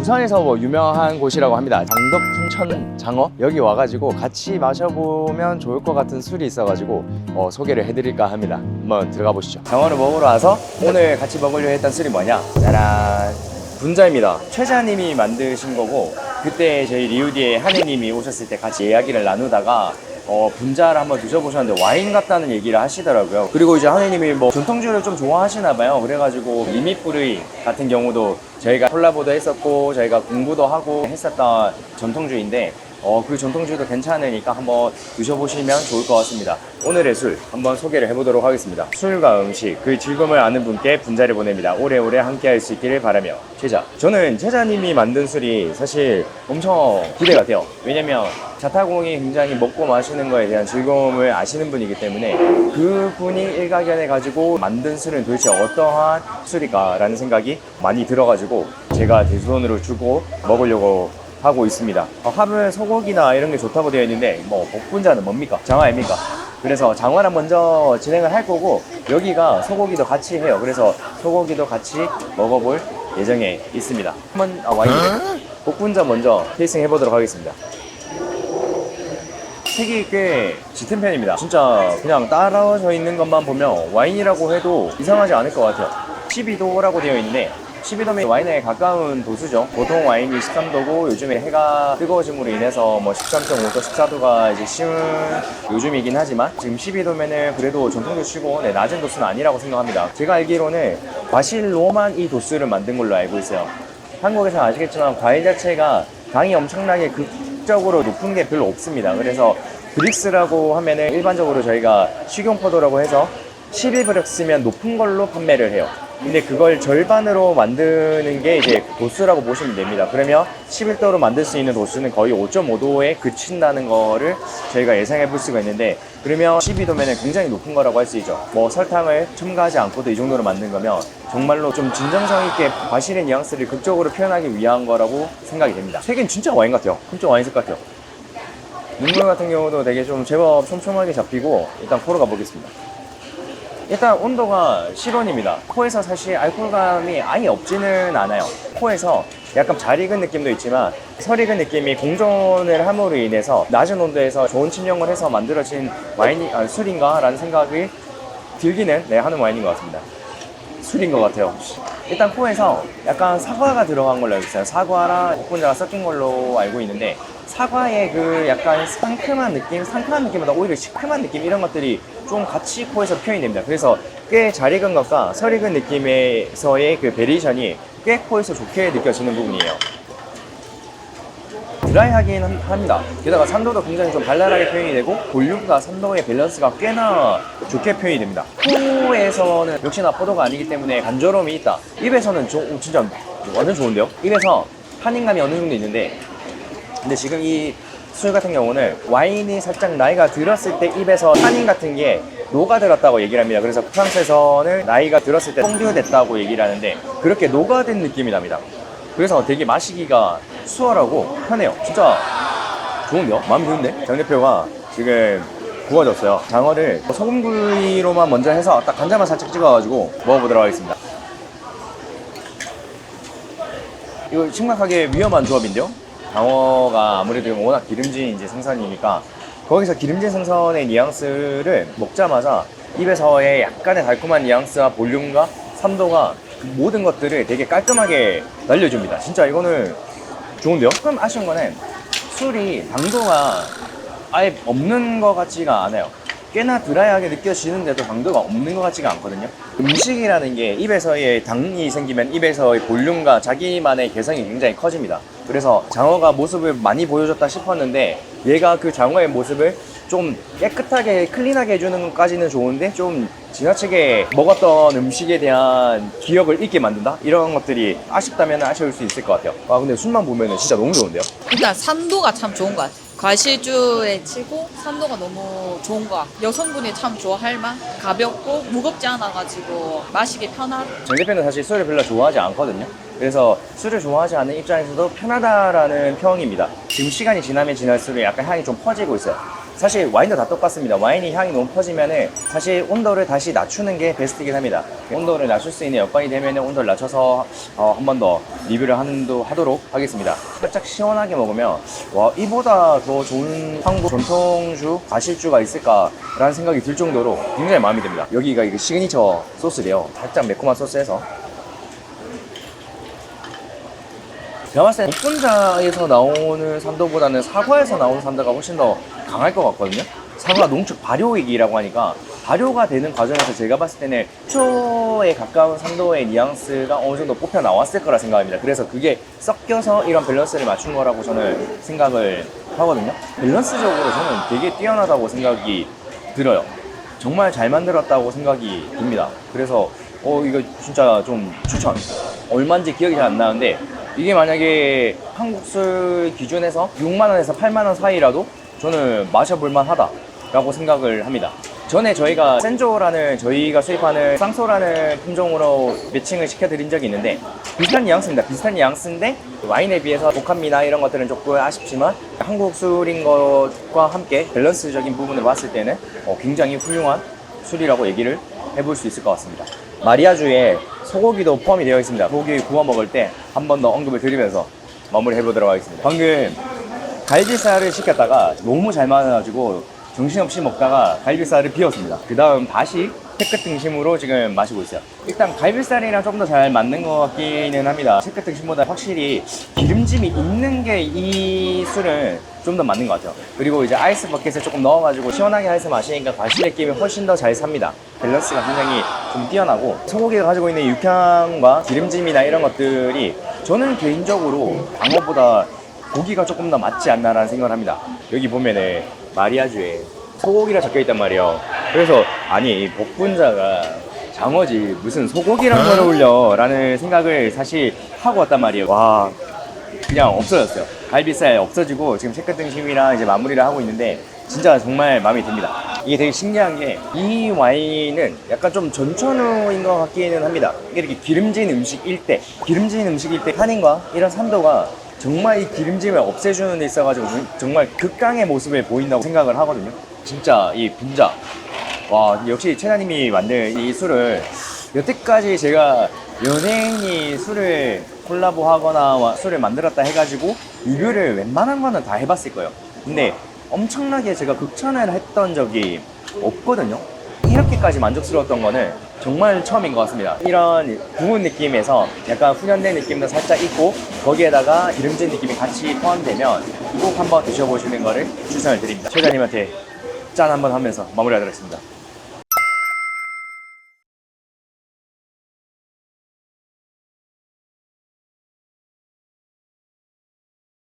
부산에서 뭐 유명한 곳이라고 합니다. 장덕 풍천 장어 여기 와가지고 같이 마셔보면 좋을 것 같은 술이 있어가지고 어, 소개를 해드릴까 합니다. 한번 들어가 보시죠. 장어를 먹으러 와서 오늘 같이 먹으려 했던 술이 뭐냐? 짜란. 분자입니다. 최자님이 만드신 거고 그때 저희 리우디의 한혜님이 오셨을 때 같이 이야기를 나누다가 어, 분자를 한번 드셔보셨는데 와인 같다는 얘기를 하시더라고요. 그리고 이제 하느님이 뭐 전통주를 좀 좋아하시나 봐요. 그래가지고 미미뿌르이 같은 경우도 저희가 콜라보도 했었고 저희가 공부도 하고 했었던 전통주인데 어, 그 전통주도 괜찮으니까 한번 드셔보시면 좋을 것 같습니다. 오늘의 술 한번 소개를 해보도록 하겠습니다. 술과 음식, 그 즐거움을 아는 분께 분자를 보냅니다. 오래오래 함께 할 수 있기를 바라며. 제자. 저는 제자님이 만든 술이 사실 엄청 기대가 돼요. 왜냐면 자타공이 굉장히 먹고 마시는 거에 대한 즐거움을 아시는 분이기 때문에 그 분이 일가견해 가지고 만든 술은 도대체 어떠한 술일까라는 생각이 많이 들어가지고 제가 제 손으로 주고 먹으려고 하고 있습니다. 어, 하루에 소고기나 이런 게 좋다고 되어 있는데 뭐 복분자는 뭡니까? 장어입니까? 그래서 장어를 먼저 진행을 할 거고 여기가 소고기도 같이 해요. 그래서 소고기도 같이 먹어볼 예정에 있습니다. 한번 아, 와인 복분자 먼저 테이스팅 해보도록 하겠습니다. 색이 꽤 짙은 편입니다. 진짜 그냥 따라져 있는 것만 보면 와인이라고 해도 이상하지 않을 것 같아요. 12도라고 되어 있는데 12도면 와인에 가까운 도수죠. 보통 와인이 13도고 요즘에 해가 뜨거워짐으로 인해서 뭐 13.5도, 14도가 이제 쉬운 요즘이긴 하지만 지금 12도면은 그래도 전통도 치고 네, 낮은 도수는 아니라고 생각합니다. 제가 알기로는 과실로만 이 도수를 만든 걸로 알고 있어요. 한국에서 아시겠지만 과일 자체가 당이 엄청나게 극적으로 높은 게 별로 없습니다. 그래서 브릭스라고 하면은 일반적으로 저희가 식용포도라고 해서 11브릭스면 높은 걸로 판매를 해요. 근데 그걸 절반으로 만드는 게 이제 도수라고 보시면 됩니다. 그러면 11도로 만들 수 있는 도수는 거의 5.5도에 그친다는 거를 저희가 예상해 볼 수가 있는데 그러면 12도면 굉장히 높은 거라고 할 수 있죠. 뭐 설탕을 첨가하지 않고도 이 정도로 만든 거면 정말로 좀 진정성 있게 과실의 뉘앙스를 극적으로 표현하기 위한 거라고 생각이 됩니다. 색은 진짜 와인 같아요. 진짜 와인색 같아요. 눈물 같은 경우도 되게 좀 제법 촘촘하게 잡히고 일단 코로 가보겠습니다. 일단 온도가 실온입니다. 코에서 사실 알코올감이 아예 없지는 않아요. 코에서 약간 잘 익은 느낌도 있지만 설 익은 느낌이 공존을 함으로 인해서 낮은 온도에서 좋은 침용을 해서 만들어진 와인이 아, 술인가 라는 생각이 들기는 네, 하는 와인인 것 같습니다. 술인 것 같아요. 일단 코에서 약간 사과가 들어간 걸로 알고 있어요. 사과랑 복분자가 섞인 걸로 알고 있는데 사과의 그 약간 상큼한 느낌, 상큼한 느낌보다 오히려 시큼한 느낌 이런 것들이 좀 같이 코에서 표현이 됩니다. 그래서 꽤 잘 익은 것과 설 익은 느낌에서의 그 베리에이션이 꽤 코에서 좋게 느껴지는 부분이에요. 드라이하긴 함- 합니다. 게다가 산도도 굉장히 좀 발랄하게 표현이 되고 볼륨과 산도의 밸런스가 꽤나 좋게 표현이 됩니다. 코에서는 역시나 포도가 아니기 때문에 간절함이 있다. 입에서는 조- 오, 진짜 완전 좋은데요? 입에서 한인감이 어느 정도 있는데 근데 지금 이 술 같은 경우는 와인이 살짝 나이가 들었을 때 입에서 탄닌 같은 게 녹아들었다고 얘기를 합니다. 그래서 프랑스에서는 나이가 들었을 때 펑듀됐다고 얘기를 하는데 그렇게 녹아든 느낌이 납니다. 그래서 되게 마시기가 수월하고 편해요. 진짜 좋은데요? 마음에 드는데? 장 대표가 지금 구워졌어요. 장어를 소금구이로만 먼저 해서 딱 간장만 살짝 찍어가지고 먹어보도록 하겠습니다. 이거 심각하게 위험한 조합인데요? 장어가 아무래도 워낙 기름진 이제 생선이니까 거기서 기름진 생선의 뉘앙스를 먹자마자 입에서의 약간의 달콤한 뉘앙스와 볼륨과 산도가 그 모든 것들을 되게 깔끔하게 날려줍니다. 진짜 이거는 좋은데요? 조금 아쉬운 거는 술이 당도가 아예 없는 것 같지가 않아요. 꽤나 드라이하게 느껴지는데도 당도가 없는 것 같지가 않거든요. 음식이라는 게 입에서의 당이 생기면 입에서의 볼륨과 자기만의 개성이 굉장히 커집니다. 그래서 장어가 모습을 많이 보여줬다 싶었는데 얘가 그 장어의 모습을 좀 깨끗하게 클린하게 해주는 것까지는 좋은데 좀 지나치게 먹었던 음식에 대한 기억을 잊게 만든다? 이런 것들이 아쉽다면 아쉬울 수 있을 것 같아요. 아 근데 술만 보면 진짜 너무 좋은데요? 일단 산도가 참 좋은 것 같아요. 과실주에 치고 산도가 너무 좋은 것 같아요. 여성분이 참 좋아할 맛? 가볍고 무겁지 않아가지고 마시기 편한 정 대표는 사실 술을 별로 좋아하지 않거든요. 그래서 술을 좋아하지 않는 입장에서도 편하다라는 평입니다. 지금 시간이 지나면 지날수록 약간 향이 좀 퍼지고 있어요. 사실 와인도 다 똑같습니다. 와인이 향이 너무 퍼지면은 사실 온도를 다시 낮추는 게 베스트이긴 합니다. 온도를 낮출 수 있는 여건이 되면 온도를 낮춰서 어, 한 번 더 리뷰를 하는, 하도록 하겠습니다. 살짝 시원하게 먹으면 와 이보다 더 좋은 한국 전통주 과실주가 있을까라는 생각이 들 정도로 굉장히 마음에 듭니다. 여기가 이거 시그니처 소스래요. 살짝 매콤한 소스에서 제가 봤을 때 복분자에서 나오는 산도보다는 사과에서 나오는 산도가 훨씬 더 강할 것 같거든요. 사과 농축 발효액이라고 하니까 발효가 되는 과정에서 제가 봤을 때는 초에 가까운 산도의 뉘앙스가 어느 정도 뽑혀 나왔을 거라 생각합니다. 그래서 그게 섞여서 이런 밸런스를 맞춘 거라고 저는 생각을 하거든요. 밸런스적으로 저는 되게 뛰어나다고 생각이 들어요. 정말 잘 만들었다고 생각이 듭니다. 그래서 어 이거 진짜 좀 추천. 얼마인지 기억이 잘 안 나는데 이게 만약에 한국 술 기준에서 6만 원에서 8만 원 사이라도 저는 마셔볼 만 하다 라고 생각을 합니다. 전에 저희가 센조라는 저희가 수입하는 쌍소라는 품종으로 매칭을 시켜드린 적이 있는데 비슷한 뉘앙스입니다. 비슷한 뉘앙스인데 와인에 비해서 복합미나 이런 것들은 조금 아쉽지만 한국 술인 것과 함께 밸런스적인 부분을 봤을 때는 어, 굉장히 훌륭한 술이라고 얘기를 해볼 수 있을 것 같습니다. 마리아주에 소고기도 포함이 되어 있습니다. 소고기 구워 먹을 때 한 번 더 언급을 드리면서 마무리 해 보도록 하겠습니다. 방금 갈비살을 시켰다가 너무 잘 맞아가지고 정신없이 먹다가 갈비살을 비웠습니다. 그 다음 다시 체크 등심으로 지금 마시고 있어요. 일단 갈비살이랑 좀더잘 맞는 것 같기는 합니다. 체크 등심보다 확실히 기름짐이 있는 게 이 술은 좀 더 맞는 것 같아요. 그리고 이제 아이스 버킷에 조금 넣어가지고 시원하게 해서 마시니까 과실 느낌이 훨씬 더 잘 삽니다. 밸런스가 굉장히 좀 뛰어나고 소고기가 가지고 있는 육향과 기름짐이나 이런 것들이 저는 개인적으로 방어보다 고기가 조금 더 맞지 않나라는 생각을 합니다. 여기 보면은 마리아주에 소고기라 적혀 있단 말이에요. 그래서 아니 이 복분자가 장어지 무슨 소고기랑 걸 어울려 라는 생각을 사실 하고 왔단 말이에요. 와 그냥 없어졌어요. 갈비살 없어지고 지금 체크 등심이랑 이제 마무리를 하고 있는데 진짜 정말 마음에 듭니다. 이게 되게 신기한 게 이 와인은 약간 좀 전천후인 것 같기는 합니다. 이렇게 기름진 음식일 때, 기름진 음식일 때 한인과 이런 산도가 정말 이 기름짐을 없애주는 데 있어가지고 정말 극강의 모습을 보인다고 생각을 하거든요. 진짜 이 분자. 와, 역시 채나님이 만든 이 술을 여태까지 제가 연예인이 술을 콜라보 하거나 와- 술을 만들었다 해가지고 리뷰를 웬만한 거는 다 해봤을 거예요. 근데 엄청나게 제가 극찬을 했던 적이 없거든요. 이렇게까지 만족스러웠던 거는 정말 처음인 것 같습니다. 이런 구운 느낌에서 약간 훈연된 느낌도 살짝 있고 거기에다가 기름진 느낌이 같이 포함되면 꼭 한번 드셔보시는 거를 추천을 드립니다. 최자님한테 짠 한번 하면서 마무리하도록 하겠습니다.